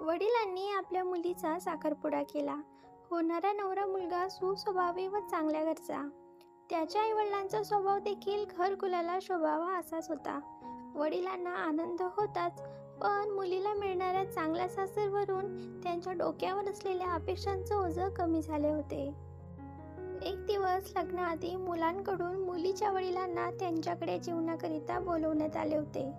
वडिलांनी आपल्या मुलीचा साखरपुडा केला. होणारा नवरा मुलगा सुस्वभावी व चांगल्या घरचा. त्याच्या आईवडिलांचा स्वभाव देखील घरकुलाला शोभावा असाच होता. वडिलांना आनंद होताच पण मुलीला मिळणाऱ्या चांगल्या सासरवरून त्यांच्या डोक्यावर असलेल्या अपेक्षांचं ओझं कमी झाले होते. एक दिवस लग्नाआधी मुलांकडून मुलीच्या वडिलांना त्यांच्याकडे जेवणाकरिता बोलवण्यात आले होते.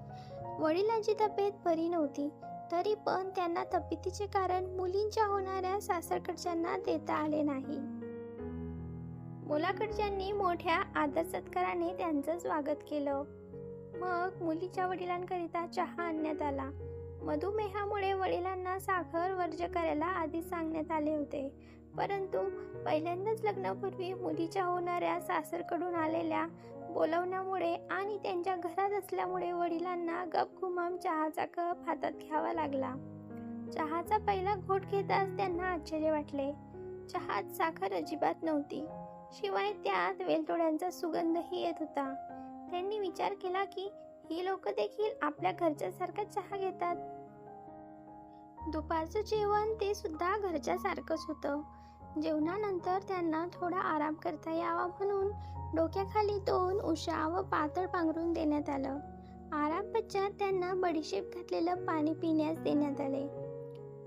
वडिलांची तब्येत बरी नव्हती तरी पण त्यांना तब्येतीचे कारण मुलींच्या होणाऱ्या सासरकडच्यांना देता आले नाही. मुलाकडच्यांनी मोठ्या आदर सत्काराने त्यांचं स्वागत केलं. मग मुलीच्या वडिलांकरिता चहा आणण्यात आला. मधुमेहामुळे वडिलांना साखर वर्ज करायला आधी सांगण्यात आले होते. परंतु पहिल्यांदाच लग्नापूर्वी मुलीच्या होणाऱ्या सासरकडून आलेल्या बोलवण्यामुळे आणि त्यांच्या घरात असल्यामुळे वडिलांना गपगुमाम चहाचा कप हातात घ्यावा लागला. चहाचा पहिला घोट घेताच त्यांना आश्चर्य वाटले. चहात साखर अजिबात नव्हती. शिवाय त्यात वेलतोड्यांचा सुगंधही येत होता. त्यांनी विचार केला की ही लोक देखील आपल्या घरच्यासारखा चहा घेतात. दुपारचं जेवण ते सुद्धा घरच्यासारखंच होतं. जेवणानंतर त्यांना थोडा आराम करता यावा म्हणून डोक्याखाली दोन उशा व पातळ पांघरून देण्यात आलं. आराम पश्चात त्यांना बडीशेप घातलेलं पाणी पिण्यास देण्यात आले.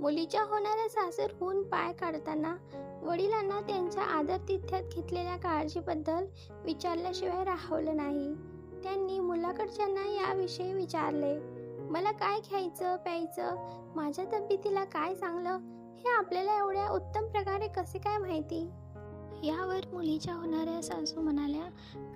मुलीच्या होणाऱ्या सासरहून पाय काढताना वडिलांना त्यांच्या आदरतिथ्यात घेतलेल्या काळजीबद्दल विचारल्याशिवाय राहवलं नाही. त्यांनी मुलाकडच्यांना याविषयी विचारले मला काय घ्यायचं प्यायचं? माझ्या तब्येतीला काय चांगलं? हे आपल्याला एवढ्या उत्तम प्रकारे कसे काय माहिती? यावर मुलीच्या होणाऱ्या सासू म्हणाल्या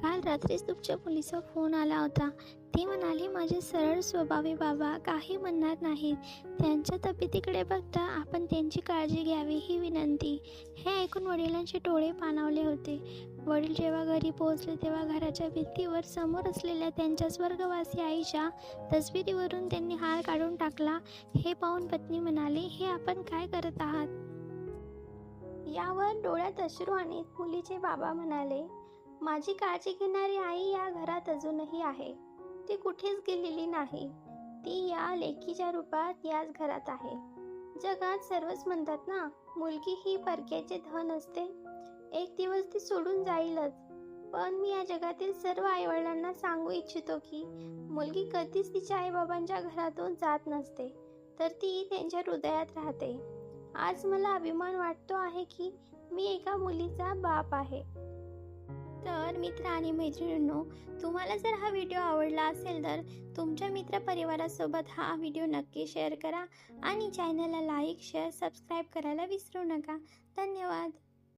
काल रात्रीच तुमच्या मुलीचा फोन आला होता. ती म्हणाली माझे सरळ स्वभावी बाबा काही म्हणणार नाहीत. त्यांच्या तब्येतीकडे बघता आपण त्यांची काळजी घ्यावी ही विनंती. हे ऐकून वडिलांचे डोळे पाणावले होते. वडील जेव्हा घरी पोहोचले तेव्हा घराच्या भिंतीवर समोर असलेल्या त्यांच्या स्वर्गवासी आईच्या तस्वीरीवरून त्यांनी हार काढून टाकला हे पाहून पत्नी म्हणाली हे आपण काय करत आहात? यावर डोळ्यात अश्रू आणीत मुलीचे बाबा म्हणाले माझी काळजी घेणारी आई या घरात अजूनही आहे. ती कुठेच गेलेली नाही. ती या लेकीच्या रूपात याच घरात आहे. जगात सर्वच म्हणतात ना मुलगी ही परक्याचे धन असते. एक दिवस ती सोडून जाईलच. पण मी या जगातील सर्व आईवडिलांना सांगू इच्छितो की मुलगी कधीच तिच्या आईबाबांच्या घरातून जात नसते. तर ती त्यांच्या हृदयात राहते. आज मला अभिमान वाटतो आहे की मी एका मुलीचा बाप आहे. तर मित्र आणि मैत्रिणींनो तुम्हाला जर हा व्हिडिओ आवडला असेल तर तुमच्या मित्रपरिवारासोबत हा व्हिडिओ नक्की शेअर करा आणि चॅनलला लाईक शेअर सबस्क्राईब करायला विसरू नका. धन्यवाद.